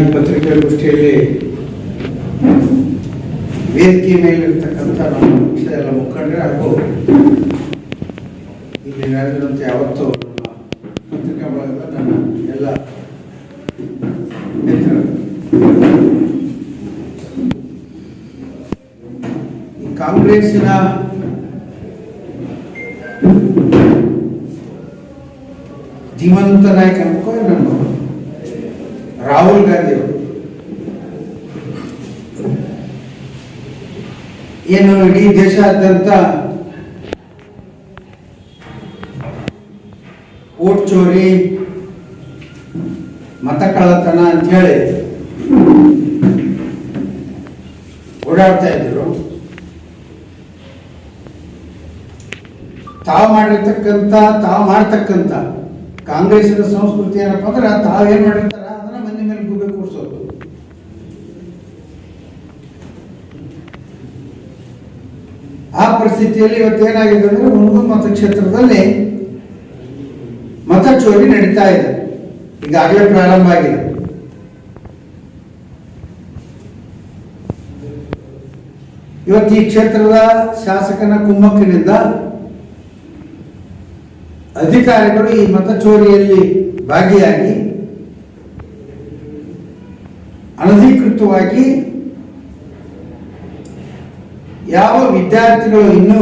ಈ ಪತ್ರಿಕಾಗೋಷ್ಠಿಯಲ್ಲಿ ವೇದಿಕೆ ಮೇಲಿರ್ತಕ್ಕಂಥ ನಮ್ಮ ಪಕ್ಷದ ಎಲ್ಲ ಮುಖಂಡರು ಹಾಗೂ ಇಲ್ಲಿ ನಡೆದಂತೆ ಯಾವತ್ತೂ ನಮ್ಮ ಪತ್ರಿಕಾ ಬಳಗದ ನನ್ನ ಎಲ್ಲ ಈ ಕಾಂಗ್ರೆಸ್ಸಿನ ಜೀವಂತ ನಾಯಕ ಅನ್ಕೋ ನಾನು. ರಾಹುಲ್ ಗಾಂಧಿ ಅವರು. ಏನು ಇಡೀ ದೇಶಾದ್ಯಂತ ಓಟ್ ಚೋರಿ, ಮತ ಕಳ್ಳತನ ಅಂತ ಹೇಳಿ ಓಡಾಡ್ತಾ ಇದ್ರು. ತಾವು ಮಾಡಿರ್ತಕ್ಕಂಥ ತಾವು ಮಾಡ್ತಕ್ಕಂಥ ಕಾಂಗ್ರೆಸ್ಸಿನ ಸಂಸ್ಕೃತಿ ಏನಪ್ಪ ಅಂದ್ರೆ ತಾವೇನ್ ಮಾಡಿರ್ತಾರ ಅದನ್ನ ಮಂದಿ ಮೇಲೆ ಗೂಬೆ ಕೂರ್ಸೋದು ಆ ಇವತ್ತು ಏನಾಗಿದೆ ಅಂದ್ರೆ ಹುಣಗುನ್ ಮತಕ್ಷೇತ್ರದಲ್ಲಿ ಮತ ಚೋರಿ ನಡೀತಾ ಇದೆ. ಈಗಾಗಲೇ ಪ್ರಾರಂಭ ಆಗಿದೆ. ಇವತ್ತು ಈ ಕ್ಷೇತ್ರದ ಶಾಸಕನ ಕುಮ್ಮಕ್ಕಿನಿಂದ ಅಧಿಕಾರಿಗಳು ಈ ಮತ ಚೋರಿಯಲ್ಲಿ ಭಾಗಿಯಾಗಿ ಅನಧಿಕೃತವಾಗಿ ಯಾವ ವಿದ್ಯಾರ್ಥಿಗಳು ಇನ್ನೂ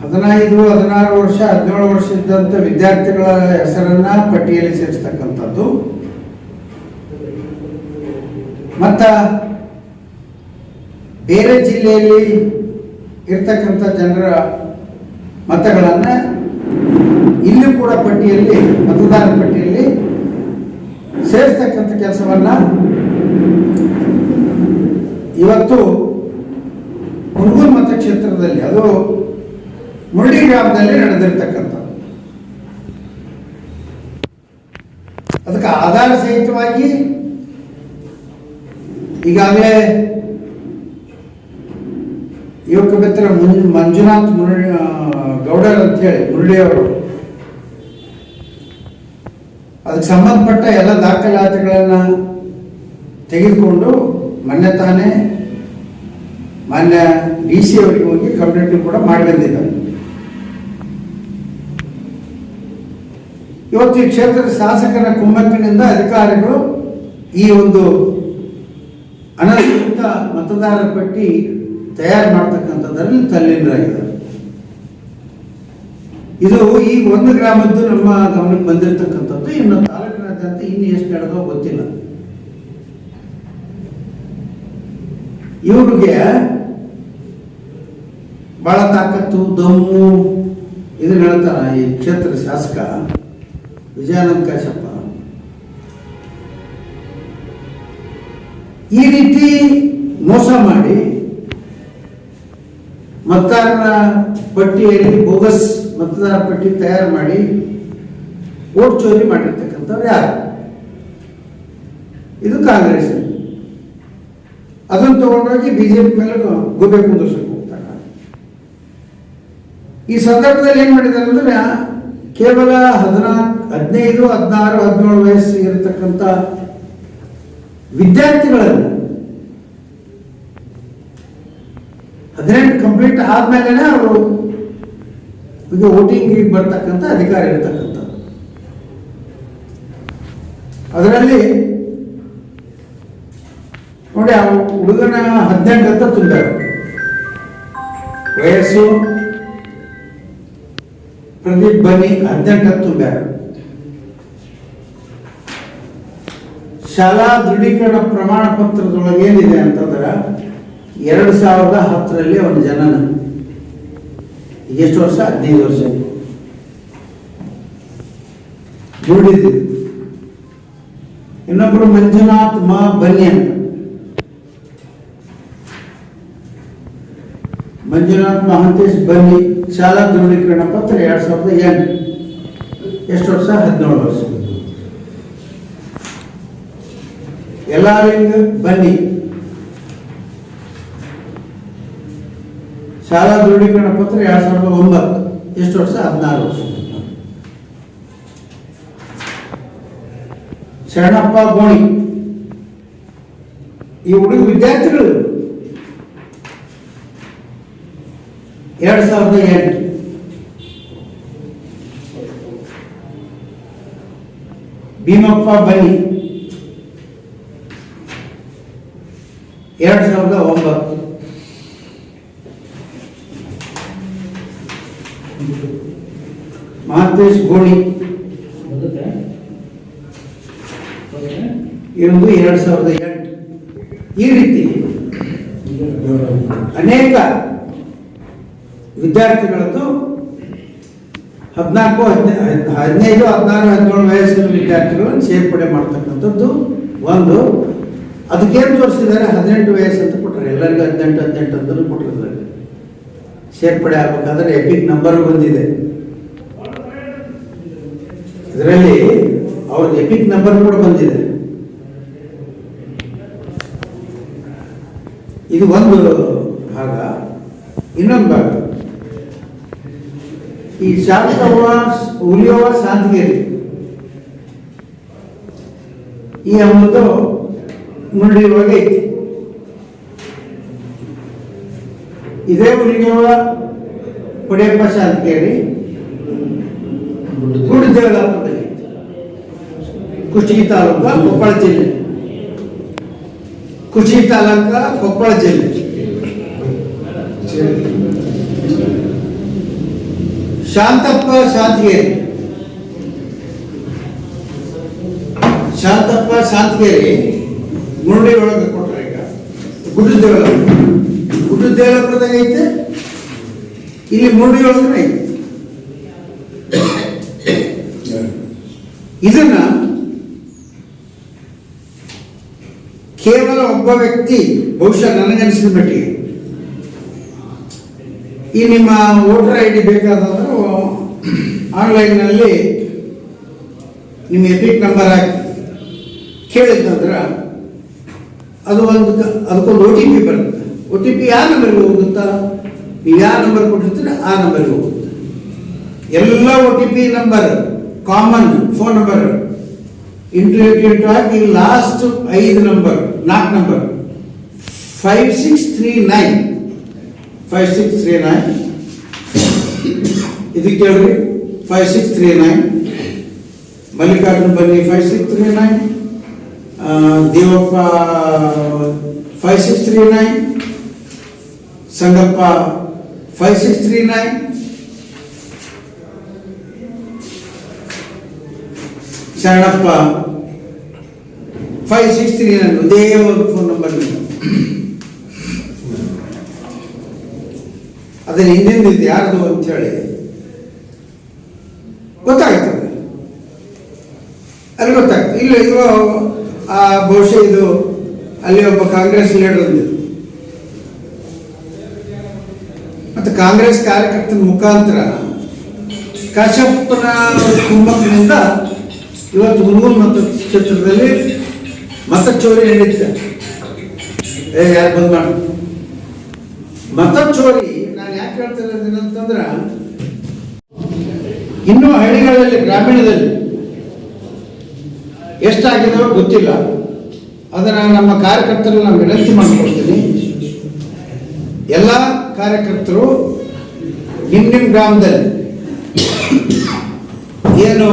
ಹದಿನೈದು, ಹದಿನಾರು ವರ್ಷ, ಹದಿನೇಳು ವರ್ಷ ಇದ್ದಂಥ ವಿದ್ಯಾರ್ಥಿಗಳ ಹೆಸರನ್ನ ಪಟ್ಟಿಯಲ್ಲಿ ಸೇರಿಸ್ತಕ್ಕಂಥದ್ದು. ಮತ್ತ ಬೇರೆ ಜಿಲ್ಲೆಯಲ್ಲಿ ಇರ್ತಕ್ಕಂಥ ಜನರ ಮತಗಳನ್ನು ಇಲ್ಲೂ ಕೂಡ ಪಟ್ಟಿಯಲ್ಲಿ ಮತದಾರ ಪಟ್ಟಿಯಲ್ಲಿ ಸೇರಿಸ್ತಕ್ಕಂಥ ಕೆಲಸವನ್ನ ಇವತ್ತು ಹುಣಗೂರು ಮತಕ್ಷೇತ್ರದಲ್ಲಿ, ಅದು ಮುರಳಿ ಗ್ರಾಮದಲ್ಲಿ ನಡೆದಿರ್ತಕ್ಕಂಥ ಅದಕ್ಕೆ ಆಧಾರ ಸಹಿತವಾಗಿ ಈಗಾಗಲೇ ಯುವಕ ಮಿತ್ರ ಮುನ್, ಮಂಜುನಾಥ್ ಮುರಳಿ ಗೌಡರ್ ಅಂತೇಳಿ ಮುರಳಿಯವರು ಅದಕ್ಕೆ ಸಂಬಂಧಪಟ್ಟ ಎಲ್ಲ ದಾಖಲಾತಿಗಳನ್ನು ತೆಗೆದುಕೊಂಡು ಮೊನ್ನೆ ತಾನೇ ಮಾನ್ಯ ಡಿ ಸಿ ಅವರಿಗೆ ಹೋಗಿ ಕಂಪ್ಲೇಂಟ್ ಕೂಡ ಮಾಡಿ ಬಂದಿದ್ದಾರೆ ಇವತ್ತು ಈ ಕ್ಷೇತ್ರದ ಶಾಸಕರ ಕುಮ್ಮಕ್ಕಿನಿಂದ ಅಧಿಕಾರಿಗಳು ಈ ಒಂದು ಅನಧಿಕೃತ ಮತದಾರರ ಪಟ್ಟಿ ತಯಾರು ಮಾಡ್ತಕ್ಕಂಥದ್ರಲ್ಲಿ ತಲ್ಲೀನರಾಗಿದ್ದಾರೆ. ಇದು ಈ ಒಂದು ಗ್ರಾಮದ್ದು ನಮ್ಮ ಗಮನಕ್ಕೆ ಬಂದಿರತಕ್ಕಂಥದ್ದು, ಇನ್ನು ತಾಲೂಕಿನಾದ್ಯಂತ ಇನ್ನು ಎಷ್ಟು ನಡೆದೋ ಗೊತ್ತಿಲ್ಲ. ಇವ್ರಿಗೆ ಬಹಳ ತಾಕತ್ತು, ದಮ್ಮು ಇದನ್ನ ಹೇಳ್ತಾನ ಈ ಕ್ಷೇತ್ರ ಶಾಸಕ ವಿಜಯಾನಂದ ಕಾಶಪ್ಪ ಈ ರೀತಿ ಮೋಸ ಮಾಡಿ ಮತದಾರರ ಪಟ್ಟಿಯಲ್ಲಿ ಬೋಗಸ್ ಮತದಾರ ಪಟ್ಟಿ ತಯಾರು ಮಾಡಿ ಓಟ್ ಚೋರಿ ಮಾಡಿರ್ತಕ್ಕಂಥವ್ರು ಯಾರು? ಇದು ಕಾಂಗ್ರೆಸ್. ಅದನ್ನು ತಗೊಂಡೋಗಿ ಬಿಜೆಪಿ ಮೇಲೆ ಗೋಬೆ ಕುಂದರ್ಸಕ್ಕೆ ಹೋಗ್ತಾರೆ ಈ ಸಂದರ್ಭದಲ್ಲಿ ಏನು ಮಾಡಿದ್ದಾರೆ ಅಂದ್ರೆ, ಕೇವಲ ಹದಿನಾಲ್ಕು, ಹದಿನೈದು, ಹದಿನಾರು, ಹದಿನೇಳು ವಯಸ್ಸಿಗಿರತಕ್ಕಂಥ ಇರತಕ್ಕಂಥ ವಿದ್ಯಾರ್ಥಿಗಳನ್ನು ಹದಿನೆಂಟು ಕಂಪ್ಲೀಟ್ ಆದ್ಮೇಲೆ ಅವರು ಈಗ ವೋಟಿಂಗ್ ಬರ್ತಕ್ಕಂಥ ಅಧಿಕಾರ ಇರತಕ್ಕಂಥದ್ದು. ಅದರಲ್ಲಿ ನೋಡಿ, ಆ ಹುಡುಗನ ಹದಿನೆಂಟು ಅಂತ ತುಂಬ ವಯಸ್ಸು ಪ್ರದೀಪ್ ಬನ್ನಿ ಹದಿನೆಂಟು ಅಂತ ತುಂಬ್ಯಾರ. ಶಾಲಾ ದೃಢೀಕರಣ ಪ್ರಮಾಣ ಪತ್ರದೊಳಗೆ ಏನಿದೆ ಅಂತಂದ್ರೆ ಎರಡು ಸಾವಿರದ ಹತ್ತರಲ್ಲಿ ಅವನ ಜನನ. ಎಷ್ಟು ವರ್ಷ? ಹದಿನೈದು ವರ್ಷ ನೋಡಿದ್ದೀವಿ ಇನ್ನೊಬ್ರು ಮಂಜುನಾಥ್ ಮಾ ಬನ್ನಿ ಮಂಜುನಾಥ್ ಮಹಂತೇಶ್ ಬನ್ನಿ ಶಾಲಾ ದೃಢೀಕರಣ ಪತ್ರ ಎರಡ್ ಸಾವಿರದ ಎಂಟು. ಎಷ್ಟು ವರ್ಷ? ಹದಿನೇಳು ವರ್ಷ. ಎಲ್ಲಾರಿಂದ ಬನ್ನಿ. ಶಾಲಾ ದೃಢೀಕರಣ ಪತ್ರ ಎರಡ್ ಸಾವಿರದ ಒಂಬತ್ತು. ಎಷ್ಟು ವರ್ಷ? ಹದಿನಾರು ವರ್ಷ. ಶರಣಪ್ಪ ಗೋಣಿ. ಈ ಹುಡುಗ ವಿದ್ಯಾರ್ಥಿಗಳು. ಎರಡು ಸಾವಿರದ ಎಂಟು. ಭೀಮಪ್ಪ ಬನ್ನಿ ಎರಡು ಸಾವಿರದ ಒಂಬತ್ತು. ಮಹಾಂತೇಶ್ ಗೋಣಿ. ಇರುವುದು ಎರಡು ಸಾವಿರದ ಎಂಟು. ಈ ರೀತಿ ಅನೇಕ ವಿದ್ಯಾರ್ಥಿಗಳದ್ದು ಹದಿನಾಲ್ಕು ಹದಿನೈದು ಹದಿನೈದು, ಹದಿನಾರು, ಹದಿನೇಳು ವಯಸ್ಸಿನ ವಿದ್ಯಾರ್ಥಿಗಳನ್ನು ಸೇರ್ಪಡೆ ಮಾಡ್ತಕ್ಕಂಥದ್ದು ಒಂದು. ಅದಕ್ಕೇನು ತೋರಿಸಿದ್ದಾರೆ? ಹದಿನೆಂಟು ವಯಸ್ಸು ಅಂತ ಕೊಟ್ಟರೆ ಎಲ್ಲರಿಗೂ ಹದಿನೆಂಟು ಹದಿನೆಂಟು ಅಂತಲೂ ಕೊಟ್ಟಿದ್ದಾರೆ. ಸೇರ್ಪಡೆ ಆಗ್ಬೇಕಾದ್ರೆ ಎಪಿಕ್ ನಂಬರ್ ಬಂದಿದೆ. ಇದರಲ್ಲಿ ಅವ್ರದ್ದು ಎಪಿಕ್ ನಂಬರ್ ಕೂಡ ಬಂದಿದೆ. ಇದು ಒಂದು ಭಾಗ. ಇನ್ನೊಂದು ಭಾಗ. ಈ ಶಾಂತವ ಉಳಿಯುವ ಶಾಂತಿಗೇರಿ ಈ ಒಂದು ನುಡಿ ಒಳಗೆ ಐತಿ. ಇದೇ ಉಳಿಯುವ ಪಡೆಯಪ್ಪ ಶಾಂತಿಗೇರಿ ಗುಡ್ಡದೇವಲಾಪುರದಲ್ಲಿ ಕುಷ್ಟಗಿ ತಾಲೂಕ ಕೊಪ್ಪಳ ಜಿಲ್ಲೆ. ಕುಷ್ಟಗಿ ತಾಲೂಕ ಕೊಪ್ಪಳ ಜಿಲ್ಲೆ. ಶಾಂತಪ್ಪ ಶಾಂತಗೇರಿ ಶಾಂತಪ್ಪ ಶಾಂತಗೇರಿ ಮುರುಡಿ ಒಳಗೆ ಕೊಟ್ರೆ ಈಗ. ಗುಡ್ಡದೇವಲ ಗುಡ್ಡದೇವಲಪುರದಾಗ ಐತೆ? ಇಲ್ಲಿ ಮುರುಡಿ ಒಳಗನೆ ಐತೆ. ಇದನ್ನ ಕೇವಲ ಒಬ್ಬ ವ್ಯಕ್ತಿ, ಬಹುಶಃ ನನಗನ್ಸಿದ ಮಟ್ಟಿಗೆ. ಈ ನಿಮ್ಮ ವೋಟರ್ ಐ ಡಿ ಬೇಕಾದಂದ್ರೆ? ಆನ್ಲೈನ್ನಲ್ಲಿ ನಿಮ್ಮ ಎಪಿಕ್ ನಂಬರ್ ಹಾಕಿ ಕೇಳಿದ್ನಂದ್ರೆ ಅದು ಒಂದು ಅದಕ್ಕೊಂದು ಒ ಟಿ ಪಿ ಬರುತ್ತೆ. ಒ ಟಿ ಪಿ ಯಾವ ನಂಬರ್ಗೆ ಹೋಗುತ್ತಾ? ನೀವು ಯಾವ ನಂಬರ್ ಕೊಟ್ಟಿರ್ತೀರ ಆ ನಂಬರ್ಗೆ ಹೋಗುತ್ತೆ. ಎಲ್ಲ O T P number common phone number into ಹಾಕಿ ಲಾಸ್ಟ್ ಐದು ನಂಬರ್, ನಾಲ್ಕು number five six three nine five six three nine ಇದಕ್ಕೆ ಕೇಳ್ರಿ five six three nine Mallikarjun ಬನ್ನಿ five six three nine Devappa five six three nine Sangappa five six three nine Sharanappa five six three nine ಒಂದೇ ಒಂದು phone number ಅದರ ಹಿಂದಿನ ಇದು ಯಾರ್ದು ಅಂತ ಹೇಳಿ. ಗೊತ್ತಾಗ್ತದೆ ಅಲ್ಲಿ ಗೊತ್ತಾಗ್ತದೆ ಇಲ್ಲ ಆ, ಬಹುಶಃ ಇದು ಅಲ್ಲಿ ಒಬ್ಬ ಕಾಂಗ್ರೆಸ್ ಲೀಡರ್ ಮತ್ತು ಕಾಂಗ್ರೆಸ್ ಕಾರ್ಯಕರ್ತನ ಮುಖಾಂತರ ಕಾಶ್ಯಪ್ಪನ ಕುಟುಂಬದಿಂದ ಇವತ್ತು ಮುನ್ನೂರು ಮತ ಕ್ಷೇತ್ರದಲ್ಲಿ ಮತ ಚೋರಿ ನಡೀತಿದೆ ಏ, ಯಾರು ಬಂದ್ ಮಾಡ. ಮತ ಚೋರಿ ನಾನು ಯಾಕೆ ಹೇಳ್ತಾ ಇದ್ದೀನಿ ಅಂತಂದ್ರೆ ಇನ್ನೂ ಹಳ್ಳಿಗಳಲ್ಲಿ, ಗ್ರಾಮೀಣದಲ್ಲಿ ಎಷ್ಟಾಗಿದೆಯೋ ಗೊತ್ತಿಲ್ಲ. ಅದನ್ನು ನಮ್ಮ ಕಾರ್ಯಕರ್ತರು ನಾನು ವಿನಂತಿ ಮಾಡಿಕೊಡ್ತೀನಿ ಎಲ್ಲ ಕಾರ್ಯಕರ್ತರು ನಿಮ್ಮ ನಿಮ್ಮ ಗ್ರಾಮದಲ್ಲಿ ಏನು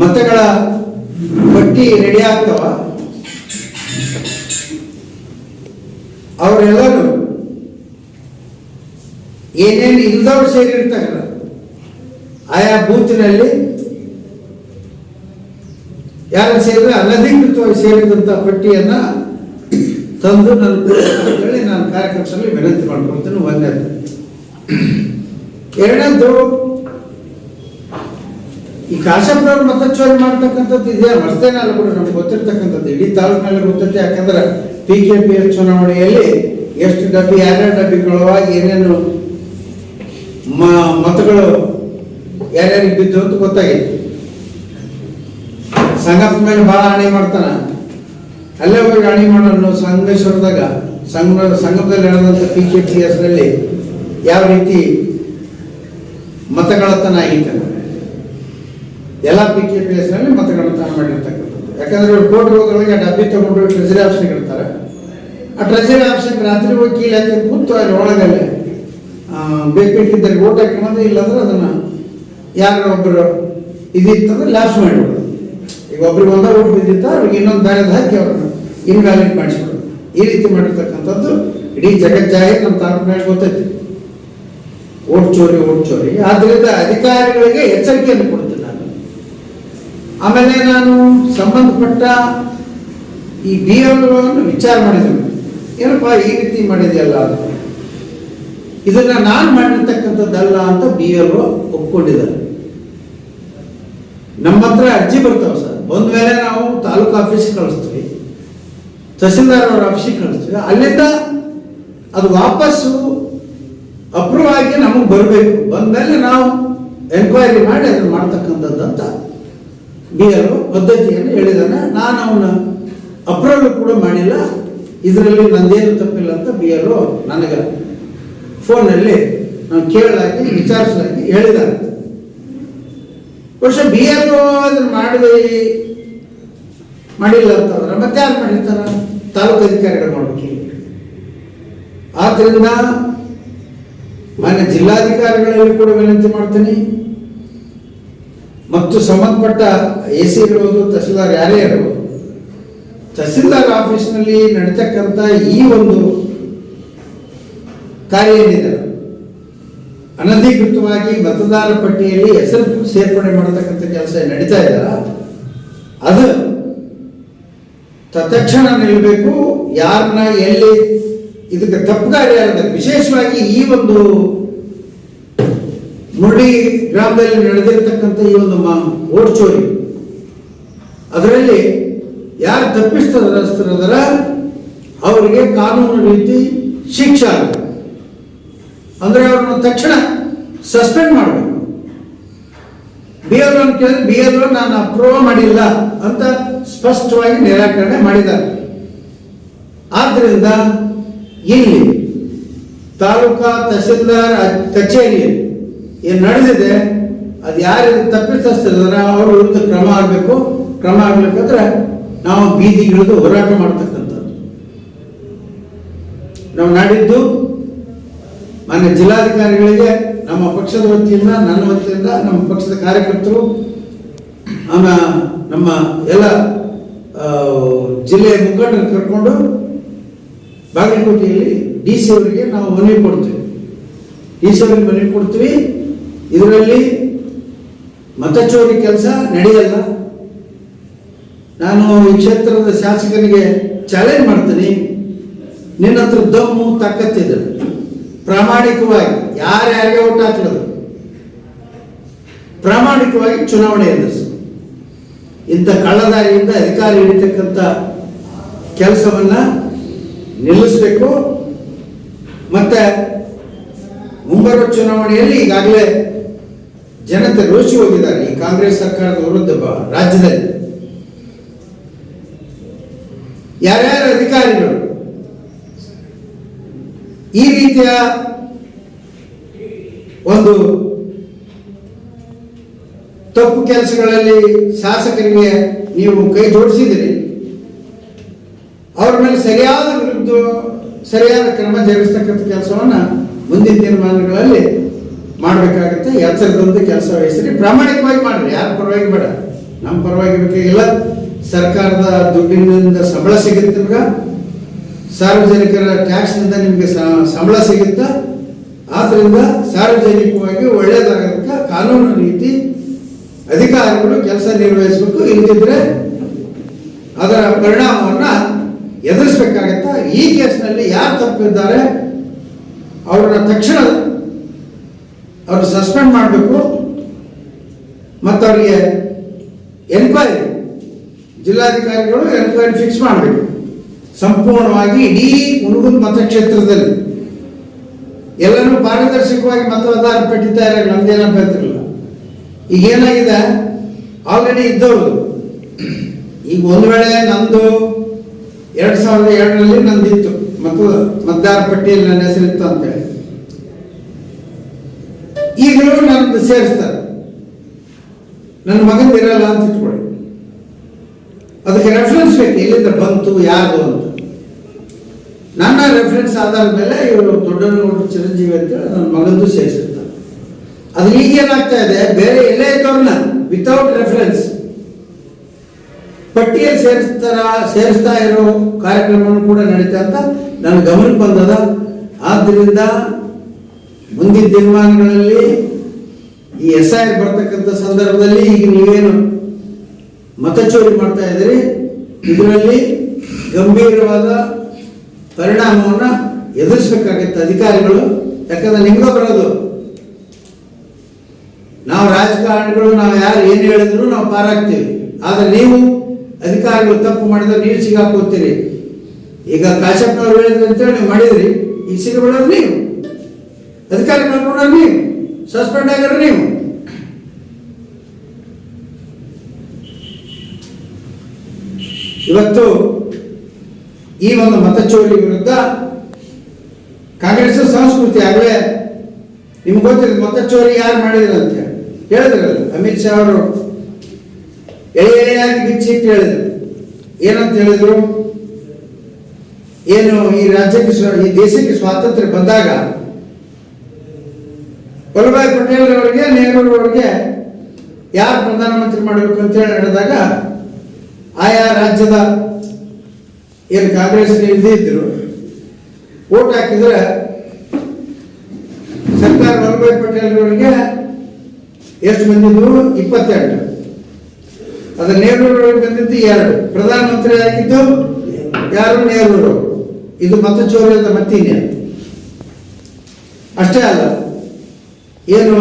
ಮತಗಳ ಪಟ್ಟಿ ರೆಡಿ ಆಗ್ತವ? ಅವರೆಲ್ಲರೂ ಏನೇನು ಇಲ್ದವ್ರು ಸೇರಿರ್ತಾರಲ್ಲ, ಆಯಾ ಬೂತಿನಲ್ಲಿ ಯಾರು ಸೇರಿದ್ರೆ ಅನಧಿಕೃತವಾಗಿ ಸೇರಿದಂಥ ಪಟ್ಟಿಯನ್ನ ತಂದು ನನ್ನ ಹೇಳಿ ನಾನು ಕಾರ್ಯಕರ್ತರಲ್ಲಿ ವಿನಂತಿ ಮಾಡ್ಕೊಳ್ತೀನಿ ಒಂದನೇದು ಎರಡನೇದು, ಈ ಕಾಶಪ್ಪನವ್ರು ಮತ ಚೋರಿ ಮಾಡ್ತಕ್ಕಂಥದ್ದು ಇದೇ ಹೊಸದೇನಲ್ಲ ಕೂಡ ನಮ್ಗೆ ಗೊತ್ತಿರ್ತಕ್ಕಂಥದ್ದು ಇಡೀ ತಾಲೂಕಿನಲ್ಲಿ ಗೊತ್ತೈತೆ ಯಾಕಂದ್ರೆ ಪಿ ಕೆ ಪಿ ಎಸ್ ಚುನಾವಣೆಯಲ್ಲಿ ಎಷ್ಟು ಡಬ್ಬಿ, ಯಾರ್ಯಾರು ಡಬ್ಬಿಗಳವಾಗಿ ಏನೇನು ಮತಗಳು ಯಾರ್ಯಾರಿಗೆ ಬಿದ್ದು ಅಂತ ಗೊತ್ತಾಗಿತ್ತು. ಸಂಘದ ಮೇಲೆ ಭಾಳ ಹಾನಿ ಮಾಡ್ತಾನ. ಅಲ್ಲೇ ಹೋಗಿ ಹಾನಿ ಮಾಡೋನು ಸಂಘೇಶ್ವರದಾಗ, ಸಂಘ, ಸಂಘದಲ್ಲಿ ನಡೆದಂಥ ಪಿ ಕೆ ಪಿ ಎಸ್ನಲ್ಲಿ ಯಾವ ರೀತಿ ಮತಗಳತನ ಆಗಿತ್ತು ಎಲ್ಲ ಪಿ ಕೆ ಪಿ ಎಸ್ನಲ್ಲಿ ಮತಗಳತನ ಮಾಡಿರ್ತಕ್ಕಂಥದ್ದು. ಯಾಕಂದ್ರೆ ಇವರು ಕೋರ್ಟ್ ಹೋಗೋದ್ರೊಳಗೆ ಡಬ್ಬಿ ತಗೊಂಡು ಟ್ರೆಜರಿ ಆಫೀಸ್ಗೆ ಇಡ್ತಾರೆ. ಆ ಟ್ರೆಜರಿ ಆಫೀಸ್ಗೆ ರಾತ್ರಿ ಹೋಗಿ ಕೀಲಿ ಹಾಕಿ ಕೂತು ಅಲ್ಲಿ ಒಳಗಲ್ಲಿ ಬೇಕಿದ್ದರೆ ಓಟ್ ಹಾಕೋದು ಇಲ್ಲಾಂದ್ರೆ ಅದನ್ನ ಯಾರೋ ಒಬ್ಬರು ಇದಿತ್ತಂದ್ರೆ ಲ್ಯಾಪ್ಸ್ ಮಾಡಿಬಿಡೋದು ಈಗ ಒಬ್ರಿಗೆ ಒಂದ ಓಟ್ ಬಿದ್ದಿತ್ತ, ಅವ್ರಿಗೆ ಇನ್ನೊಂದು ಬ್ಯಾಲೆನ್ಸ್ ಹಾಕಿ ಅವ್ರನ್ನ ಇನ್ವ್ಯಾಲಿಡ್ ಮಾಡಿಸ್ಬಿಡೋದು ಈ ರೀತಿ ಮಾಡಿರ್ತಕ್ಕಂಥದ್ದು ಇಡೀ ಜಗಜ್ಜಾಹೀರ್ ನಮ್ಮ ತಾಲೂಕಿನಲ್ಲಿ ಗೊತ್ತೈತಿ. ಓಟ್ ಚೋರಿ ಓಟ್ ಚೋರಿ. ಆದ್ದರಿಂದ ಅಧಿಕಾರಿಗಳಿಗೆ ಎಚ್ಚರಿಕೆಯನ್ನು ಕೊಡ್ತೀನಿ ನಾನು. ಆಮೇಲೆ ನಾನು ಸಂಬಂಧಪಟ್ಟ ಈ ಬಿ ಎಲ್ಗಳನ್ನು ವಿಚಾರ ಮಾಡಿದ್ರು. ಏನಪ್ಪ ಈ ರೀತಿ ಮಾಡಿದೆಯಲ್ಲ ಅಂತ. ಇದನ್ನ ನಾನು ಮಾಡಿರ್ತಕ್ಕಂಥದ್ದಲ್ಲ ಅಂತ ಬಿ ಎಲ್ ಒಪ್ಕೊಂಡಿದ್ದಾರೆ. ನಮ್ಮ ಹತ್ರ ಅರ್ಜಿ ಬರ್ತಾವೆ ಸರ್. ಒಂದ್ ಮೇಲೆ ನಾವು ತಾಲೂಕು ಆಫೀಸಿಗೆ ಕಳಿಸ್ತೀವಿ, ತಹಸೀಲ್ದಾರ್ ಅವ್ರ ಆಫೀಸಿಗೆ ಕಳಿಸ್ತೀವಿ, ಅಲ್ಲಿಂದ ಅದು ವಾಪಸ್ಸು ಅಪ್ರೂವ್ ಆಗಿ ನಮಗೆ ಬರಬೇಕು. ಬಂದಮೇಲೆ ನಾವು ಎನ್ಕ್ವೈರಿ ಮಾಡಿ ಅದನ್ನು ಮಾಡ್ತಕ್ಕಂಥದ್ದು ಅಂತ ಬಿ ಎಲ್ ಪದ್ಧತಿಯನ್ನು ಹೇಳಿದಾನೆ ನಾನು ಅವನ ಅಪ್ರೂವಲ್ ಕೂಡ ಮಾಡಿಲ್ಲ. ಇದರಲ್ಲಿ ನಂದೇನು ತಪ್ಪಿಲ್ಲ ಅಂತ ಬಿ ಎಲ್ ನನಗೆ ಫೋನಲ್ಲಿ ನಾನು ಕೇಳಲಾಗಿ, ವಿಚಾರಿಸಲಾಗಿ ಹೇಳಿದ್ದಾರೆ. ವರ್ಷ ಬಿ ಎಲ್ ಅದನ್ನು ಮಾಡಿ ಮಾಡಿಲ್ಲ ಅಂತಂದ್ರೆ ಮತ್ತೆ ಯಾರು ಮಾಡಿರ್ತಾರ? ತಾಲೂಕು ಅಧಿಕಾರಿಗಳು ಮಾಡಬೇಕು ಆದ್ರಿಂದ ಮಾನ್ಯ ಜಿಲ್ಲಾಧಿಕಾರಿಗಳಲ್ಲಿ ಕೂಡ ವಿನಂತಿ ಮಾಡ್ತೀನಿ. ಮತ್ತು ಸಂಬಂಧಪಟ್ಟ ಎ ಸಿ ಇರ್ಬೋದು, ತಹಸೀಲ್ದಾರ್ ಯಾರೇ ಇರ್ಬೋದು, ತಹಸೀಲ್ದಾರ್ ಆಫೀಸ್ನಲ್ಲಿ ನಡೀತಕ್ಕಂಥ ಈ ಒಂದು ಕಾರ್ಯ ಏನಿದೆ ಅನಧಿಕೃತವಾಗಿ ಮತದಾರ ಪಟ್ಟಿಯಲ್ಲಿ ಹೆಸರು ಸೇರ್ಪಡೆ ಮಾಡತಕ್ಕಂಥ ಕೆಲಸ ನಡೀತಾ ಇದ್ದಾರ ಅದು ತತ್ಕ್ಷಣ ನಿಲ್ಲಬೇಕು. ಯಾರನ್ನ ಎಲ್ಲಿ ಇದಕ್ಕೆ ತಪ್ಪುದಾರಿ ಆಗಬೇಕು. ವಿಶೇಷವಾಗಿ ಈ ಒಂದು ಮುರಳಿ ಗ್ರಾಮದಲ್ಲಿ ನಡೆದಿರ್ತಕ್ಕಂಥ ಈ ಒಂದು ಓಟ್ ಚೋರಿ. ಅದರಲ್ಲಿ ಯಾರು ತಪ್ಪಿಸ್ತದರ ಅವರಿಗೆ ಕಾನೂನು ರೀತಿ ಶಿಕ್ಷೆ ಆಗಬೇಕು. ಅಂದ್ರೆ ಅವ್ರನ್ನ ತಕ್ಷಣ ಸಸ್ಪೆಂಡ್ ಮಾಡಬೇಕು. ಬಿ ಎಲ್ ಲೋನ್ ಕೇಳಿದ್ರೆ ಬಿ ಎಲ್ ನಾನು ಅಪ್ರೂವ್ ಮಾಡಿಲ್ಲ ಅಂತ ಸ್ಪಷ್ಟವಾಗಿ ನಿರಾಕರಣೆ ಮಾಡಿದ್ದಾರೆ. ಆದ್ರಿಂದ ಇಲ್ಲಿ ತಾಲೂಕಾ ತಹಸೀಲ್ದಾರ್ ಕಚೇರಿ ಕಚೇರಿಯಲ್ಲಿ ಏನು ನಡೆದಿದೆ, ಅದು ಯಾರು ತಪ್ಪಿಸ್ತಾರೆ ಅವ್ರ ವಿರುದ್ಧ ಕ್ರಮ ಆಗಬೇಕು. ಕ್ರಮ ಆಗ್ಬೇಕಂದ್ರೆ ನಾವು ಬೀದಿಗಿಳಿದು ಹೋರಾಟ ಮಾಡ್ತಕ್ಕಂಥದ್ದು. ನಾವು ನಾಡಿದ್ದು ಮಾನ್ಯ ಜಿಲ್ಲಾಧಿಕಾರಿಗಳಿಗೆ ನಮ್ಮ ಪಕ್ಷದ ವತಿಯಿಂದ, ನನ್ನ ವತಿಯಿಂದ ನಮ್ಮ ಪಕ್ಷದ ಕಾರ್ಯಕರ್ತರು ಆಮೇಲೆ ನಮ್ಮ ಎಲ್ಲ ಜಿಲ್ಲೆಯ ಮುಖಂಡರು ಕರ್ಕೊಂಡು ಬಾಗಲಕೋಟೆಯಲ್ಲಿ ಡಿ ಸಿ ಅವರಿಗೆ ನಾವು ಮನವಿ ಕೊಡ್ತೀವಿ. ಡಿ ಸಿ ಅವರಿಗೆ ಮನವಿ ಕೊಡ್ತೀವಿ. ಇದರಲ್ಲಿ ಮತಚೋರಿ ಕೆಲಸ ನಡೆಯಲ್ಲ. ನಾನು ಈ ಕ್ಷೇತ್ರದ ಶಾಸಕನಿಗೆ ಚಾಲೆಂಜ್ ಮಾಡ್ತೀನಿ. ನಿನ್ನ ಹತ್ರ ದಮ್ಮು ತಾಕತ್ತಿದೆ. ಪ್ರಾಮಾಣಿಕವಾಗಿ ಯಾರ್ಯಾರಿಗೆ ಓಟ್ ಹಾಕ್ಲದು ಪ್ರಾಮಾಣಿಕವಾಗಿ ಚುನಾವಣೆ ಎದುರಿಸು. ಇಂಥ ಕಳ್ಳದಾರಿಯಿಂದ ಅಧಿಕಾರ ಹಿಡಿತಕ್ಕಂಥ ಕೆಲಸವನ್ನ ನಿಲ್ಲಿಸಬೇಕು. ಮತ್ತೆ ಮುಂಬರುವ ಚುನಾವಣೆಯಲ್ಲಿ ಈಗಾಗಲೇ ಜನತೆ ರೋಷಿ ಹೋಗಿದ್ದಾರೆ. ಈ ಕಾಂಗ್ರೆಸ್ ಸರ್ಕಾರದ ವಿರುದ್ಧ ರಾಜ್ಯದಲ್ಲಿ. ಯಾರ್ಯಾರು ಅಧಿಕಾರಿಗಳು? ಈ ರೀತಿಯ ಒಂದು ತಪ್ಪು ಕೆಲಸಗಳಲ್ಲಿ ಶಾಸಕರಿಗೆ ನೀವು ಕೈ ಜೋಡಿಸಿದಿರಿ ಅವ್ರ ಮೇಲೆ ಸರಿಯಾದ ವಿರುದ್ಧ ಸರಿಯಾದ ಕ್ರಮ ಜರುಗಿಸ್ತಕ್ಕಂಥ ಕೆಲಸವನ್ನು ಮುಂದಿನ ತೀರ್ಮಾನಗಳಲ್ಲಿ ಮಾಡಬೇಕಾಗುತ್ತೆ. ಎಚ್ಚರದೊಂದು ಕೆಲಸ ವಹಿಸ್ರಿ ಪ್ರಾಮಾಣಿಕವಾಗಿ ಮಾಡ್ರಿ. ಯಾರ ಪರವಾಗಿ ಬೇಡ. ನಮ್ಮ ಪರವಾಗಿ ಬೇಕಾಗಿಲ್ಲ ಸರ್ಕಾರದ ದುಡ್ಡಿನಿಂದ ಸಂಬಳ ಸಿಗುತ್ತೆ ನಿಮ್ಗೆ. ಸಾರ್ವಜನಿಕರ ಟ್ಯಾಕ್ಸ್ನಿಂದ ನಿಮಗೆ ಸಂಬಳ ಸಿಗುತ್ತೆ? ಆದ್ದರಿಂದ ಸಾರ್ವಜನಿಕವಾಗಿ ಒಳ್ಳೆಯದಾಗೋದಕ್ಕೆ ಕಾನೂನು ರೀತಿ ಅಧಿಕಾರಿಗಳು ಕೆಲಸ ನಿರ್ವಹಿಸಬೇಕು. ಇಲ್ಲದಿದ್ರೆ ಅದರ ಪರಿಣಾಮವನ್ನು ಎದುರಿಸಬೇಕಾಗತ್ತ? ಈ ಕೇಸ್ನಲ್ಲಿ ಯಾರು ತಪ್ಪಿದ್ದಾರೆ? ಅವ್ರನ್ನ ತಕ್ಷಣ ಅವ್ರು ಸಸ್ಪೆಂಡ್ ಮಾಡಬೇಕು. ಮತ್ತು ಅವರಿಗೆ ಎನ್ಕ್ವೈರಿ, ಜಿಲ್ಲಾಧಿಕಾರಿಗಳು ಎನ್ಕ್ವೈರಿ ಫಿಕ್ಸ್ ಮಾಡಬೇಕು. ಸಂಪೂರ್ಣವಾಗಿ ಇಡೀ ಹುಣಗುಂದ ಮತಕ್ಷೇತ್ರದಲ್ಲಿ. ಎಲ್ಲರೂ ಪಾರದರ್ಶಕವಾಗಿ ಮತದಾರ ಪಟ್ಟಿತಾ ಇರೋ ನಮ್ದೇನೋ ಬರ್ತಿರಲಿಲ್ಲ ಈಗ ಏನಾಗಿದೆ? ಆಲ್ರೆಡಿ ಇದ್ದವರು ಈಗ ಒಂದು ವೇಳೆ ನಂದು ಎರಡ್ ಸಾವಿರದ ಎರಡರಲ್ಲಿ ನಂದಿತ್ತು ಮತ್ತು ಮತದಾರ ಪಟ್ಟಿಯಲ್ಲಿ ನನ್ನ ಹೆಸರಿತ್ತು ಅಂತೇಳಿ. ಈಗಲೂ ನನ್ನ ಸೇರಿಸ್ತಾರೆ. ನನ್ನ ಮಗಂದಿರಲ್ಲ ಅಂತ ಇಟ್ಕೊಳ್ಳಿ. ಅದಕ್ಕೆ ರೆಫರೆನ್ಸ್ ಬೇಕು, ಎಲ್ಲಿಂದ ಬಂತು ಯಾರು ಅಂತ. ನನ್ನ ರೆಫರೆನ್ಸ್ ಆಧಾರದ ಮೇಲೆ ಇವರು ದೊಡ್ಡನಗೌಡರು ಚಿರಂಜೀವಿ ಅಂತೇಳಿ ನನ್ನ ಮಗಂದು ಸೇರಿಸಿರ್ತಾರೆ ಅದು ಈಗೇನಾಗ್ತಾ ಇದೆ, ಬೇರೆ ಎಲ್ಲೇ ಇದ್ದವ್ರನ್ನ ವಿತೌಟ್ ರೆಫರೆನ್ಸ್ ಪಟ್ಟಿಯಲ್ಲಿ ಸೇರಿಸ್ತಾರ, ಸೇರಿಸ್ತಾ ಇರೋ ಕಾರ್ಯಕ್ರಮವನ್ನು ಕೂಡ ನಡೀತಾ ಅಂತ ನನ್ನ ಗಮನಕ್ಕೆ ಬಂದದ. ಆದ್ದರಿಂದ ಮುಂದಿನ ದಿನಮಾನಗಳಲ್ಲಿ ಈ ಎಸ್ ಐ ಬರ್ತಕ್ಕಂಥ ಸಂದರ್ಭದಲ್ಲಿ ಈಗ ನೀವೇನು ಮತಚೋರಿ ಮಾಡ್ತಾ ಇದ್ದೀರಿ, ಇದರಲ್ಲಿ ಗಂಭೀರವಾದ ಪರಿಣಾಮವನ್ನು ಎದುರಿಸಬೇಕಾಗತ್ತೆ ಅಧಿಕಾರಿಗಳು. ಯಾಕಂದ್ರೆ ನಿಮಗೂ ಬರೋದು. ನಾವು ರಾಜಕಾರಣಿಗಳು, ನಾವು ಯಾರು ಏನು ಹೇಳಿದ್ರು ನಾವು ಪಾರಾಗ್ತೀವಿ. ಆದರೆ ನೀವು ಅಧಿಕಾರಿಗಳು ತಪ್ಪು ಮಾಡಿದ್ರೆ ನೀವು ಸಿಗಾಕೋತೀರಿ. ಈಗ ಕಾಶಪ್ಪನವ್ರು ಹೇಳಿದ್ರು ಅಂತೇಳಿ ನೀವು ಮಾಡಿದ್ರಿ. ಈಗ ಸಿಗಬಿಡೋದು ನೀವು. ಅಧಿಕಾರಿಗಳು ಕೂಡ ನೀವು. ಸಸ್ಪೆಂಡ್ ಆಗ್ರಿ ನೀವು. ಇವತ್ತು ಈ ಒಂದು ಮತಚೋರಿ ವಿರುದ್ಧ ಕಾಂಗ್ರೆಸ್ ಸಂಸ್ಕೃತಿ ಆಗಲೇ ನಿಮ್ಗೆ ಗೊತ್ತಿದೆ ಮತಚೋರಿ ಯಾರು ಮಾಡಿದ್ರು ಅಂತ ಹೇಳಿ. ಹೇಳಿದ್ರಲ್ಲ, ಅಮಿತ್ ಶಾ ಅವರು ಎಳೆ ಎಳೆಯಾಗಿ ಬಿಚ್ಚಿಟ್ಟು ಹೇಳಿದ್ರು. ಏನಂತ ಹೇಳಿದ್ರು? ಏನು ಈ ರಾಜ್ಯಕ್ಕೆ ಈ ದೇಶಕ್ಕೆ ಸ್ವಾತಂತ್ರ್ಯ ಬಂದಾಗ ವಲ್ಲಭಾಯ್ ಪಟೇಲ್ ಅವರಿಗೆ ನೆಹರು ಅವರಿಗೆ ಯಾರು ಪ್ರಧಾನಮಂತ್ರಿ ಮಾಡಬೇಕು ಅಂತ ಹೇಳಿ ನಡೆದಾಗ ಆಯಾ ರಾಜ್ಯದ ಏನು ಕಾಂಗ್ರೆಸ್ ಇದ್ದಿದ್ರು ಓಟ್ ಹಾಕಿದ್ರೆ ಸರ್ದಾರ್ ವಲ್ಲಭಾಯ್ ಪಟೇಲ್ ಅವರಿಗೆ ಎಷ್ಟು ಬಂದಿದ್ರು ಇಪ್ಪತ್ತೆರಡು. ಅದು ನೆಹರು ಅವರಿಗೆ ಬಂದಿದ್ದು ಎರಡು. ಪ್ರಧಾನಮಂತ್ರಿ ಆಗಿದ್ದು ಯಾರು? ನೆಹರೂರು. ಇದು ಮತ ಚೌರ್ಯದ ಮತ್ತಿನೇ ಅಷ್ಟೇ ಅಲ್ಲ, ಏನು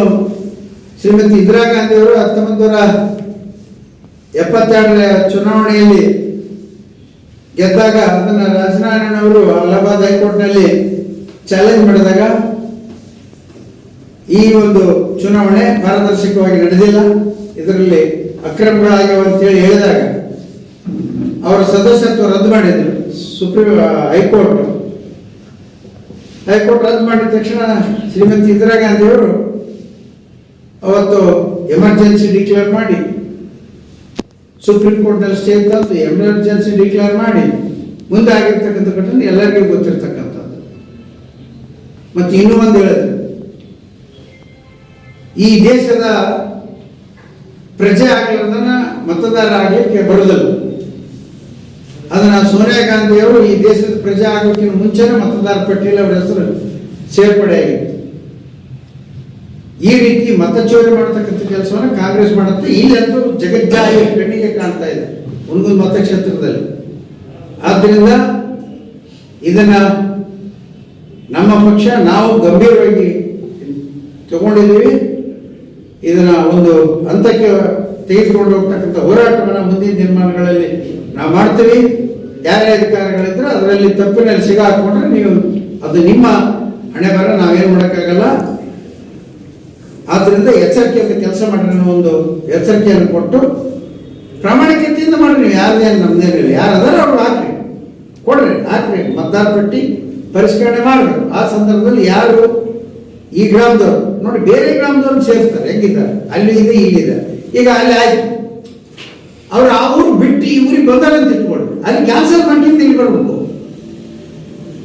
ಶ್ರೀಮತಿ ಇಂದಿರಾ ಗಾಂಧಿ ಅವರು ಹತ್ತೊಂಬತ್ತು ನೂರ ಎಪ್ಪತ್ತೆರಡರ ಚುನಾವಣೆಯಲ್ಲಿ ಗೆದ್ದಾಗ ಅದನ್ನ ರಾಜನಾರಾಯಣ ಅವರು ಅಲಹಾಬಾದ್ ಹೈಕೋರ್ಟ್ನಲ್ಲಿ ಚಾಲೆಂಜ್ ಮಾಡಿದಾಗ ಈ ಒಂದು ಚುನಾವಣೆ ಪಾರದರ್ಶಕವಾಗಿ ನಡೆದಿಲ್ಲ. ಇದರಲ್ಲಿ ಅಕ್ರಮಗಳಾಗ್ಯಾವ ಅಂತೇಳಿ ಹೇಳಿದಾಗ ಅವರ ಸದಸ್ಯತ್ವ ರದ್ದು ಮಾಡಿದ್ರು ಸುಪ್ರೀಂ ಹೈಕೋರ್ಟ್. ಹೈಕೋರ್ಟ್ ರದ್ದು ಮಾಡಿದ ತಕ್ಷಣ ಶ್ರೀಮತಿ ಇಂದಿರಾ ಗಾಂಧಿ ಅವರು ಅವತ್ತು ಎಮರ್ಜೆನ್ಸಿ ಡಿಕ್ಲೇರ್ ಮಾಡಿ ಸುಪ್ರೀಂ ಕೋರ್ಟಲ್ಲಿ ಸ್ಟೇ ತಂದು ಎಮರ್ಜೆನ್ಸಿ ಡಿಕ್ಲೇರ್ ಮಾಡಿ ಮುಂದೆ ಆಗಿರ್ತಕ್ಕಂಥ ಘಟನೆ ಎಲ್ಲರಿಗೂ ಗೊತ್ತಿರ್ತಕ್ಕಂಥದ್ದು. ಮತ್ತೆ ಇನ್ನೂ ಒಂದು ಹೇಳಿದ್ರು. ಈ ದೇಶದ ಪ್ರಜೆ ಆಗಿರೋದನ್ನ ಮತದಾರ ಆಗಲಿಕ್ಕೆ ಬರೋದಿಲ್ಲ. ಅದನ್ನ ಸೋನಿಯಾ ಗಾಂಧಿ ಅವರು ಈ ದೇಶದ ಪ್ರಜೆ ಆಗೋಕ್ಕಿಂತ ಮುಂಚೆನೇ ಮತದಾರ ಪಟ್ಟಿಯಲ್ಲಿ ಅವರ ಹೆಸರು ಸೇರ್ಪಡೆ ಆಗಿತ್ತು ಈ ರೀತಿ ಮತ ಮತಚೋರಿ ಮಾಡತಕ್ಕಂಥ ಕೆಲಸವನ್ನು ಕಾಂಗ್ರೆಸ್ ಮಾಡುತ್ತೆ. ಇಲ್ಲಂತೂ ಜಗಜ್ಜಾಯ ಕಣ್ಣಿಗೆ ಕಾಣ್ತಾ ಇದೆ ಒಂದೊಂದು ಮತಕ್ಷೇತ್ರದಲ್ಲಿ ಆದ್ದರಿಂದ ಇದನ್ನ ನಮ್ಮ ಪಕ್ಷ ನಾವು ಗಂಭೀರವಾಗಿ ತಗೊಂಡಿದ್ದೀವಿ. ಇದನ್ನ ಒಂದು ಹಂತಕ್ಕೆ ತೆಗೆದುಕೊಂಡು ಹೋಗ್ತಕ್ಕಂಥ ಹೋರಾಟವನ್ನು ಮುಂದಿನ ನಿರ್ಮಾಣಗಳಲ್ಲಿ ನಾವು ಮಾಡ್ತೀವಿ. ಯಾರೇ ಅಧಿಕಾರಿಗಳಿದ್ರೆ ಅದರಲ್ಲಿ ತಪ್ಪಿನಲ್ಲಿ ಸಿಗಾಕೊಂಡ್ರೆ ನೀವು ಅದು ನಿಮ್ಮ ಹಣೆ ಬರ ನಾವೇನು ಮಾಡೋಕ್ಕಾಗಲ್ಲ. ಆದ್ರಿಂದ ಎಚ್ಚರಿಕೆಯಿಂದ ಕೆಲಸ ಮಾಡಿರಿ ಒಂದು ಎಚ್ಚರಿಕೆಯನ್ನು ಕೊಟ್ಟು ಪ್ರಾಮಾಣಿಕತೆಯಿಂದ ಮಾಡ್ರಿ ಯಾರ್ದೇನು ನಮ್ದೇನಿಲ್ಲ ಯಾರು ಅದಾರ ಅವ್ರು ಹಾಕ್ರಿ. ಕೊಡ್ರಿ, ಹಾಕ್ರಿ. ಮತದಾರ ಪಟ್ಟಿ ಪರಿಷ್ಕರಣೆ ಮಾಡ್ರಿ ಆ ಸಂದರ್ಭದಲ್ಲಿ ಯಾರು ಈ ಗ್ರಾಮದವರು, ನೋಡಿ ಬೇರೆ ಗ್ರಾಮದವ್ರು ಸೇರಿಸ್ತಾರೆ ಹೆಂಗಿದ್ದಾರೆ? ಅಲ್ಲಿ ಇದೆ ಇಲ್ಲಿದೆ ಈಗ ಅಲ್ಲಿ ಆಯ್ತು. ಅವ್ರು ಆ ಊರು ಬಿಟ್ಟು ಈ ಊರಿಗೆ ಬಂದಾರ ಅಂತ ಇಟ್ಕೊಳ್ರಿ. ಅಲ್ಲಿ ಕ್ಯಾನ್ಸಲ್ ಮಾಡ್ಕೊಂಡು ಇಲ್ಲಿ ಬರ್ಬೇಕು.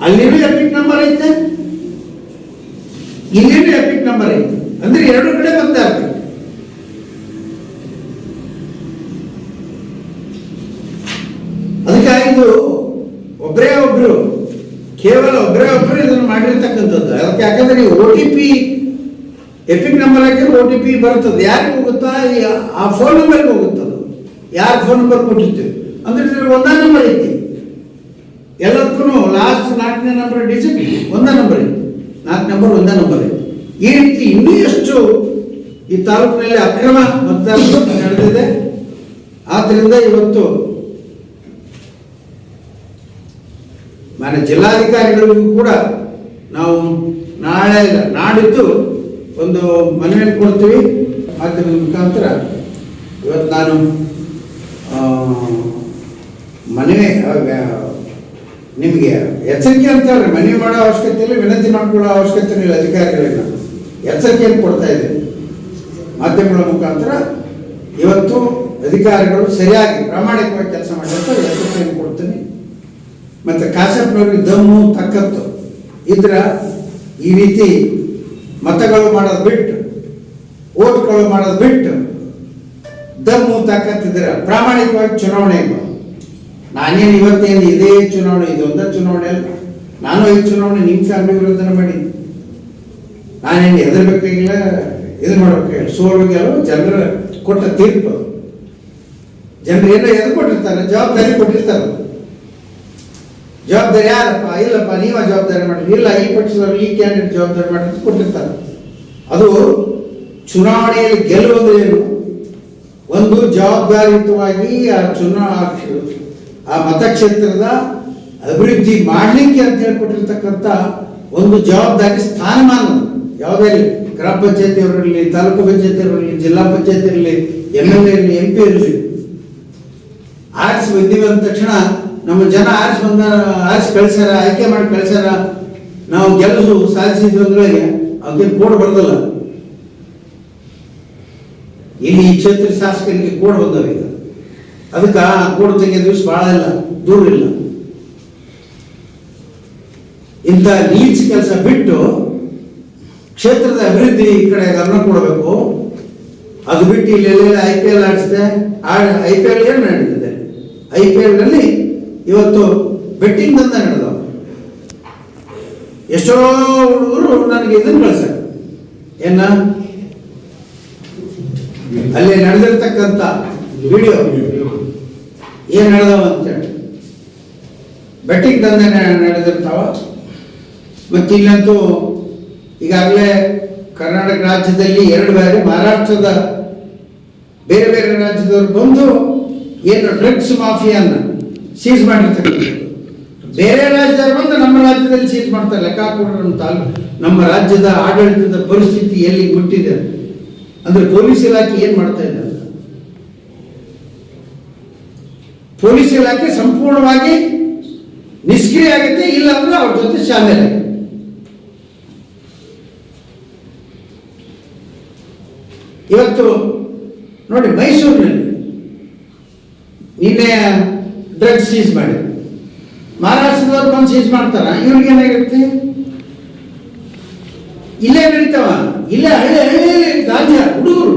ಅಲ್ಲಿನೂ ಎಪಿಕ್ ನಂಬರ್ ಐತೆ. ಇಲ್ಲಿನೂ ಎಪಿಕ್ ನಂಬರ್ ಐತೆ. ಅಂದ್ರೆ ಎರಡು ಕಡೆ ಬರ್ತಾ ಅದಕ್ಕಾಗಿ ಅದಕ್ಕೆ ಇದು ಒಬ್ಬರೇ ಒಬ್ರು, ಕೇವಲ ಒಬ್ಬರೇ ಒಬ್ರು ಇದನ್ನು ಮಾಡಿರ್ತಕ್ಕಂಥದ್ದು. ಅದಕ್ಕೆ ಯಾಕಂದ್ರೆ O T P EPIC number ಹಾಕಿದ್ರೆ ಓ ಟಿ ಪಿ ಬರ್ತದೆ ಯಾರಿಗೆ ಹೋಗುತ್ತಾ? ಆ ಫೋನ್ ನಂಬರ್ಗೆ ಹೋಗುತ್ತದು. ಯಾರು ಫೋನ್ ನಂಬರ್ ಕೊಟ್ಟಿರ್ತೀವಿ? ಅಂದ್ರೆ ಒಂದೇ ನಂಬರ್ ಐತಿ. ಎಲ್ಲದಕ್ಕೂ ಲಾಸ್ಟ್ ನಾಲ್ಕನೇ ನಂಬರ್ ಡಿಜಿಟ್ ಒಂದೇ ನಂಬರ್ ಐತಿ. ನಾಲ್ಕು ನಂಬರ್ ಒಂದೇ ನಂಬರ್ ಐತಿ. ಈ ರೀತಿ ಇನ್ನೂ ಎಷ್ಟು ಈ ತಾಲೂಕಿನಲ್ಲಿ ಅಕ್ರಮ ಮತದಾನ ನಡೆದಿದೆ. ಆದ್ದರಿಂದ ಇವತ್ತು ಮಾನ್ಯ ಜಿಲ್ಲಾಧಿಕಾರಿಗಳಿಗೂ ಕೂಡ ನಾವು ನಾಳೆ ನಾಡಿದ್ದು ಒಂದು ಮನವಿಯನ್ನು ಕೊಡ್ತೀವಿ. ಮಾಧ್ಯಮದ ಮುಖಾಂತರ ಇವತ್ತು ನಾನು ಮನವಿ ನಿಮಗೆ ಎಚ್ಚರಿಕೆ ಅಂತ ಹೇಳ್ರಿ ಮನವಿ ಮಾಡೋ ಅವಶ್ಯಕತೆ ಇಲ್ಲ, ವಿನಂತಿ ಮಾಡಿಕೊಳ್ಳೋ ಅವಶ್ಯಕತೆ ಇಲ್ಲ ಅಧಿಕಾರಿಗಳನ್ನ ಎಚ್ಚರಿಕೆಯನ್ನು ಕೊಡ್ತಾ ಇದೆ ಮಾಧ್ಯಮಗಳ ಮುಖಾಂತರ ಇವತ್ತು ಅಧಿಕಾರಿಗಳು ಸರಿಯಾಗಿ ಪ್ರಾಮಾಣಿಕವಾಗಿ ಕೆಲಸ ಮಾಡಬೇಕು ಎಚ್ಚರಿಕೆಯನ್ನು ಕೊಡ್ತೀನಿ. ಮತ್ತು ಕಾಸಪ್ನವ್ರಿಗೆ ದಮ್ಮು, ತಕ್ಕತ್ತು ಇದ್ರ ಈ ರೀತಿ ಮತಗಳು ಮಾಡೋದು ಬಿಟ್ಟು, ಓಟ್ಗಳು ಮಾಡೋದು ಬಿಟ್ಟು ದಮ್ಮು ತಕ್ಕತ್ತಿದ್ರ ಪ್ರಾಮಾಣಿಕವಾಗಿ ಚುನಾವಣೆ ನಾನೇನು ಇವತ್ತೇನು ಇದೇ ಚುನಾವಣೆ, ಇದೊಂದ ಚುನಾವಣೆ ಅಲ್ಲ. ನಾನು ಈ ಚುನಾವಣೆ ನಿಮ್ಮ ಫ್ಯಾಮಿಲಿ ವಿರೋಧನ ಮಾಡೀನಿ ನಾನೇನು ಹೆದರ್ಬೇಕಾಗಿಲ್ಲ ಇದು ಮಾಡ್ಬೇಕಾಗಿಲ್ಲ ಸೋಲುಗೆಲ್ಲ ಜನರ ಕೊಟ್ಟ ತೀರ್ಪು ಜನರು ಏನೋ ಎದು ಕೊಟ್ಟಿರ್ತಾರೆ, ಜವಾಬ್ದಾರಿ ಕೊಟ್ಟಿರ್ತಾರೆ ಜವಾಬ್ದಾರಿ ಯಾರಪ್ಪ? ಇಲ್ಲಪ್ಪ, ನೀವ ಜವಾಬ್ದಾರಿ ಮಾಡಿರಿ ಇಲ್ಲ, ಈ ಪಕ್ಷದವರು ಈ ಕ್ಯಾಂಡಿಡೇಟ್ ಜವಾಬ್ದಾರಿ ಮಾಡಿ ಕೊಟ್ಟಿರ್ತಾರೆ. ಅದು ಚುನಾವಣೆಯಲ್ಲಿ ಗೆಲ್ಲುವುದು ಏನು? ಒಂದು ಜವಾಬ್ದಾರಿಯುತವಾಗಿ ಆ ಚುನಾ, ಆ ಮತಕ್ಷೇತ್ರದ ಅಭಿವೃದ್ಧಿ ಮಾಡಲಿಕ್ಕೆ ಅಂತ ಹೇಳ್ಕೊಟ್ಟಿರ್ತಕ್ಕಂಥ ಒಂದು ಜವಾಬ್ದಾರಿ ಸ್ಥಾನಮಾನ ಯಾವುದೇ ಇರಲಿ ಗ್ರಾಮ ಪಂಚಾಯತಿ ಅವರಿರಲಿ ತಾಲೂಕು ಪಂಚಾಯತಿ ಇರಲಿ ಜಿಲ್ಲಾ ಪಂಚಾಯತಿ ಇರಲಿ ಎಂ ಎಲ್ ಎ ಇರಲಿ, ಎಂ ಪಿ ಇರಲಿ, ಆರಿಸಿ ಬಂದೀವಿ ಅಂದ ತಕ್ಷಣ ನಮ್ಮ ಜನ ಆರಿಸಿ ಬಂದ, ಆರಿಸಿ ಕಳಿಸ್ಯಾರ, ಆಯ್ಕೆ ಮಾಡಿ ಕಳಿಸ್ಯಾರ, ನಾವು ಗೆಲ್ಲಿಸು ಸಾಧಿಸಿದ್ವಿ ಅಂದ್ರೆ ಅವ್ರಿಗೆ ಕೋಡ್ ಬರ್ದಲ್ಲ ಇಲ್ಲಿ ಈ ಕ್ಷೇತ್ರ ಶಾಸಕರಿಗೆ ಕೋಡ್ ಬಂದವ ಈಗ. ಅದಕ್ಕೆ ಆ ಕೋಡ್ ತೆಗೆದ ಭಾಳ ಇಲ್ಲ, ದೂರ ಇಲ್ಲ. ಇಂಥ ನೀಚ ಕೆಲಸ ಬಿಟ್ಟು ಕ್ಷೇತ್ರದ ಅಭಿವೃದ್ಧಿ ಈ ಕಡೆ ಗಮನ ಕೊಡಬೇಕು. ಅದು ಬಿಟ್ಟು ಇಲ್ಲಿ ಐ ಪಿ ಎಲ್ ಆಡಿಸಿದೆ. ಐ ಪಿ ಎಲ್ ಏನು ನಡೆದಿದೆ ಐ ಪಿ ಎಲ್ನಲ್ಲಿ ಇವತ್ತು ಬೆಟ್ಟಿಂಗ್ ಬಂದ ನಡೆದವ. ಎಷ್ಟೋ ಹುಡುಗರು ನನಗೆ ಇದನ್ನು ಕಳಿಸ ಏನ? ಅಲ್ಲಿ ನಡೆದಿರ್ತಕ್ಕಂಥ ವಿಡಿಯೋ ಏನ್ ನಡೆದವ ಅಂತೇಳಿ ಬೆಟ್ಟಿಂಗ್ ದಂಧೆ ನಡೆದಿರ್ತಾವ. ಮತ್ತೆ ಇಲ್ಲಂತೂ ಈಗಾಗಲೇ ಕರ್ನಾಟಕ ರಾಜ್ಯದಲ್ಲಿ ಎರಡು ಬಾರಿ ಮಹಾರಾಷ್ಟ್ರದ ಬೇರೆ ಬೇರೆ ರಾಜ್ಯದವರು ಬಂದು ಏನು ಡ್ರಗ್ಸ್ ಮಾಫಿಯಾನ ಸೀಸ್ ಮಾಡಿರ್ತಕ್ಕಂಥದ್ದು ಬೇರೆ ರಾಜ್ಯದವರು ಬಂದು ನಮ್ಮ ರಾಜ್ಯದಲ್ಲಿ ಸೀಸ್ ಮಾಡ್ತಾರೆ. ಲೆಕ್ಕ ನಮ್ಮ ತಾಲೂಕು ನಮ್ಮ ರಾಜ್ಯದ ಆಡಳಿತದ ಪರಿಸ್ಥಿತಿ ಎಲ್ಲಿ ಮುಟ್ಟಿದೆ? ಅಂದ್ರೆ ಪೊಲೀಸ್ ಇಲಾಖೆ ಏನು ಮಾಡ್ತಾ ಇದೆ? ಪೊಲೀಸ್ ಇಲಾಖೆ ಸಂಪೂರ್ಣವಾಗಿ ನಿಷ್ಕ್ರಿಯ ಆಗುತ್ತೆ ಇಲ್ಲ ಅಂದ್ರೆ ಅವ್ರ ಜೊತೆ ಶಾಮೀಲಾಗುತ್ತೆ ಇವತ್ತು ನೋಡಿ ಮೈಸೂರಿನಲ್ಲಿ ನಿನ್ನೆ ಡ್ರಗ್ಸ್ ಸೀಸ್ ಮಾಡಿ. ಮಹಾರಾಷ್ಟ್ರದವ್ರು ಬಂದು ಸೀಸ್ ಮಾಡ್ತಾರ? ಇವ್ರಿಗೆ ಏನಾಗಿರುತ್ತೆ ಇಲ್ಲೇ ನಡೀತಾವ? ಇಲ್ಲೇ ಹಳ್ಳಿ ಹಳ್ಳಿ ಗಾಂಜಾ, ಹುಡುಗರು.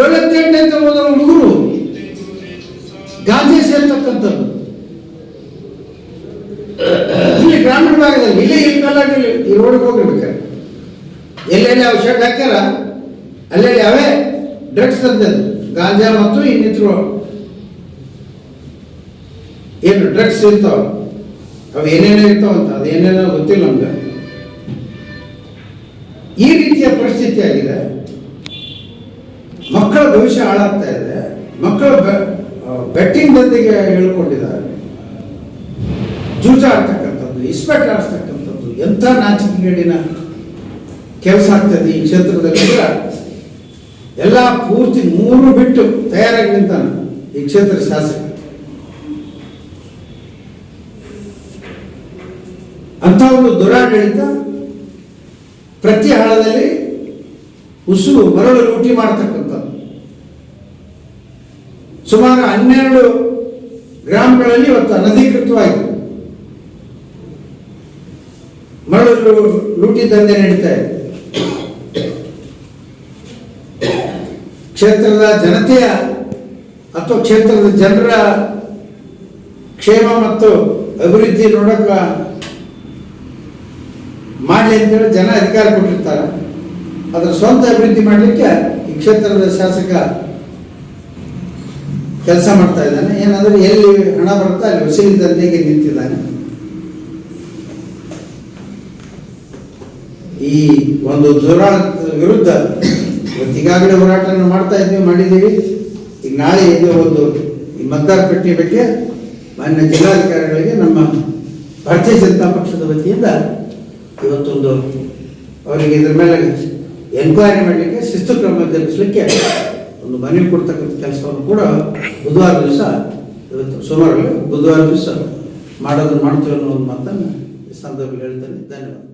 ಏಳತ್ತೆಂಟು ಅಂತ ಹುಡುಗರು ಗಾಂಜಾ ಸೇರ್ತಕ್ಕಂಥದ್ದು. ಇಲ್ಲಿ ಗ್ರಾಮೀಣ ಭಾಗದಲ್ಲಿ, ಇಲ್ಲೇ ಇಲ್ಲಿ ಕಲ್ಲಾಟಲ್ಲಿ ಈ ರೋಡ್ಗೆ ಹೋಗಿರ್ಬೇಕಾರೆ ಎಲ್ಲೆಲ್ಲಿ ಅವು ಶರ್ಟ್ ಹಾಕ್ಯಾರ? ಅಲ್ಲೆಲ್ಲಿ ಅವೇ ಡ್ರಗ್ಸ್ ತಂದದ್ದು ಗಾಂಜಾ ಮತ್ತು ಇನ್ನಿತರು ಏನು ಡ್ರಗ್ಸ್ ಇರ್ತಾವ? ಅವು ಏನೇನೋ ಇರ್ತಾವ ಅಂತ ಅದು ಏನೇನೋ ಗೊತ್ತಿಲ್ಲ ನಮ್ಗೆ. ಈ ರೀತಿಯ ಪರಿಸ್ಥಿತಿ ಆಗಿದೆ. ಮಕ್ಕಳ ಭವಿಷ್ಯ ಹಾಳಾಗ್ತಾ ಇದೆ. ಮಕ್ಕಳ ಬೆಟ್ಟಿಂಗ್ ಬಂದಿಗೆ ಹೇಳ್ಕೊಂಡಿದ್ದಾರೆ. ಜೂಜಾಡ್ತಕ್ಕಂಥದ್ದು ಇಸ್ಪೆಟ್ ಆಡ್ತಕ್ಕಂಥದ್ದು ಎಂಥ ನಾಚಿಕೆಗೇಡಿನ ಕೆಲಸ ಆಗ್ತದೆ ಈ ಕ್ಷೇತ್ರದಲ್ಲಿ ಕೂಡ ಎಲ್ಲ ಪೂರ್ತಿ ಮೂರು ಬಿಟ್ಟು ತಯಾರಾಗಿ ನಿಂತಾನೆ ಈ ಕ್ಷೇತ್ರ ಶಾಸಕ. ಅಂತ ಒಂದು ದುರಾಡಳಿತ ಪ್ರತಿ ಹಳದಲ್ಲಿ ಉಸುರು ಮರಳು ಲೂಟಿ ಮಾಡತಕ್ಕಂಥದ್ದು ಸುಮಾರು ಹನ್ನೆರಡು ಗ್ರಾಮಗಳಲ್ಲಿ ಇವತ್ತು ಅನಧಿಕೃತವಾಗಿ ಮರಳು ಲೂಟಿ ದಂಧೆ ನಡೀತಾ ಇದೆ. ಕ್ಷೇತ್ರದ ಜನತೆಯ ಅಥವಾ ಕ್ಷೇತ್ರದ ಜನರ ಕ್ಷೇಮ ಮತ್ತು ಅಭಿವೃದ್ಧಿ ನೋಡಕ ಮಾಡಲಿ ಅಂತೇಳಿ ಜನ ಅಧಿಕಾರ ಕೊಟ್ಟಿರ್ತಾರೆ. ಅದರ ಸ್ವಂತ ಅಭಿವೃದ್ಧಿ ಮಾಡಲಿಕ್ಕೆ ಈ ಕ್ಷೇತ್ರದ ಶಾಸಕ ಕೆಲಸ ಮಾಡ್ತಾ ಇದ್ದಾನೆ. ಏನಾದರೂ ಎಲ್ಲಿ ಹಣ ಬರುತ್ತೆ ಅಲ್ಲಿ ಹೇಗೆ ನಿಂತಿದ್ದಾನೆ. ಈ ಒಂದು ದುರಾಳ ವಿರುದ್ಧ ಇವತ್ತು ಈಗಾಗಲೇ ಹೋರಾಟವನ್ನು ಮಾಡ್ತಾ ಇದ್ದೀವಿ ಮಾಡಿದ್ದೀವಿ ಈಗ ನಾಳೆ ಇದು ಒಂದು ಈ ಮತದಾರ ಪಟ್ಟಿ ಬಗ್ಗೆ ಮಾನ್ಯ ಜಿಲ್ಲಾಧಿಕಾರಿಗಳಿಗೆ ನಮ್ಮ ಭಾರತೀಯ ಜನತಾ ಪಕ್ಷದ ವತಿಯಿಂದ ಇವತ್ತೊಂದು ಅವರಿಗೆ ಇದ್ರ ಮೇಲೆ ಎನ್ಕ್ವೈರಿ ಮಾಡಲಿಕ್ಕೆ ಶಿಸ್ತು ಕ್ರಮ ಜರುಗಿಸಲಿಕ್ಕೆ ಒಂದು ಮನವಿ ಕೊಡ್ತಕ್ಕಂಥ ಕೆಲಸವನ್ನು ಕೂಡ ಬುಧವಾರ ದಿವಸ ಇವತ್ತು ಸೋಮವಾರ ಬುಧವಾರ ದಿವಸ ಮಾಡೋದನ್ನು ಮಾಡ್ತೀವಿ ಅನ್ನೋ ಒಂದು ಮಾತನ್ನು ಈ ಸಂದರ್ಭದಲ್ಲಿ ಹೇಳ್ತೇನೆ. ಧನ್ಯವಾದ.